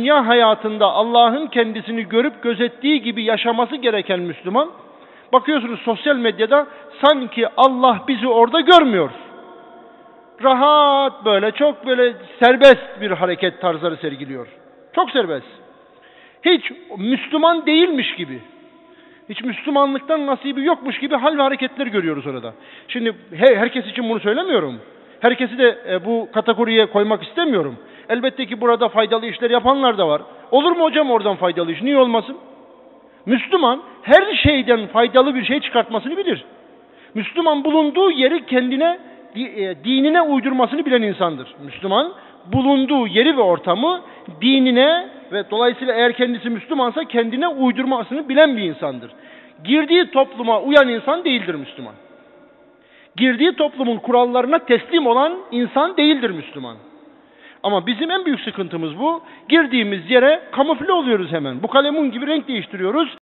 dünya hayatında Allah'ın kendisini görüp gözettiği gibi yaşaması gereken Müslüman, bakıyorsunuz sosyal medyada sanki Allah bizi orada görmüyor. Rahat böyle çok böyle serbest bir hareket tarzları sergiliyor. Çok serbest. Hiç Müslüman değilmiş gibi. Hiç Müslümanlıktan nasibi yokmuş gibi hal ve hareketler görüyoruz orada. Şimdi he, herkes için bunu söylemiyorum. Herkesi de e, bu kategoriye koymak istemiyorum. Elbette ki burada faydalı işler yapanlar da var. Olur mu hocam oradan faydalı iş? Niye olmasın? Müslüman her şeyden faydalı bir şey çıkartmasını bilir. Müslüman bulunduğu yeri kendine, e, dinine uydurmasını bilen insandır. Müslüman bulunduğu yeri ve ortamı dinine ve dolayısıyla eğer kendisi Müslümansa kendine uydurmasını bilen bir insandır. Girdiği topluma uyan insan değildir Müslüman. Girdiği toplumun kurallarına teslim olan insan değildir Müslüman. Ama bizim en büyük sıkıntımız bu. Girdiğimiz yere kamufle oluyoruz hemen. Bu kalemun gibi renk değiştiriyoruz.